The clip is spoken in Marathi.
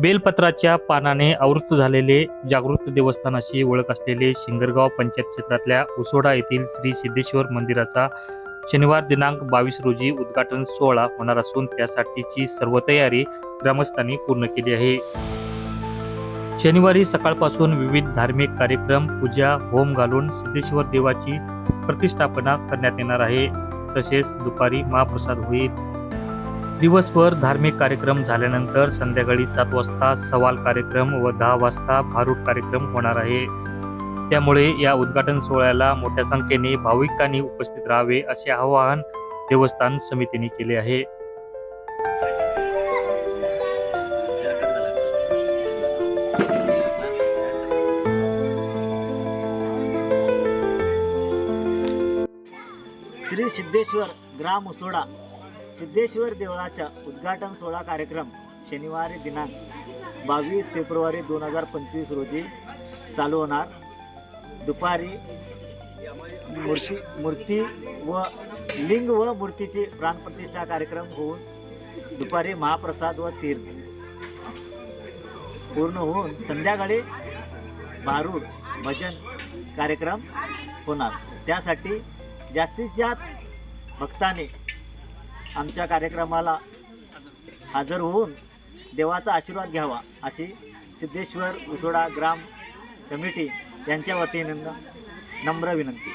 बेलपत्राच्या पानाने आवृत्त झालेले जागृत देवस्थानाशी ओळख असलेले शिंगरगाव पंचायत क्षेत्रातल्या उसोडा येथील श्री सिद्धेश्वर मंदिराचा शनिवार दिनांक बावीस रोजी उद्घाटन सोहळा होणार असून त्यासाठीची सर्व तयारी ग्रामस्थांनी पूर्ण केली आहे. शनिवारी सकाळपासून विविध धार्मिक कार्यक्रम पूजा होम घालून सिद्धेश्वर देवाची प्रतिष्ठापना करण्यात येणार आहे. तसेच दुपारी महाप्रसाद होईल. दिवसभर धार्मिक कार्यक्रम झाल्यानंतर संध्याकाळी सात वाजता सवाल कार्यक्रम व दहा वाजता भारूड कार्यक्रम होणार आहे. त्यामुळे या उद्घाटन सोहळ्याला मोठ्या संख्येने भाविकांनी उपस्थित राहावे असे आवाहन देवस्थान समितीने केले आहे. श्री सिद्धेश्वर ग्राम उसोडा सिद्धेश्वर देवळाच्या उद्घाटन सोहळा कार्यक्रम शनिवारी दिनांक बावीस फेब्रुवारी दोन हजार पंचवीस रोजी चालू होणार. दुपारी मूर्ती मूर्ती व लिंग व मूर्तीची प्राणप्रतिष्ठा कार्यक्रम होऊन दुपारी महाप्रसाद व तीर्थ पूर्ण होऊन संध्याकाळी भारूड भजन कार्यक्रम होणार. त्यासाठी जास्तीत जास्त भक्तांनी आमच्या कार्यक्रमाला हजर होऊन देवाचा आशीर्वाद घ्यावा अशी सिद्धेश्वर उसोडा ग्राम कमिटी यांच्या वतीनं नम्र विनंती.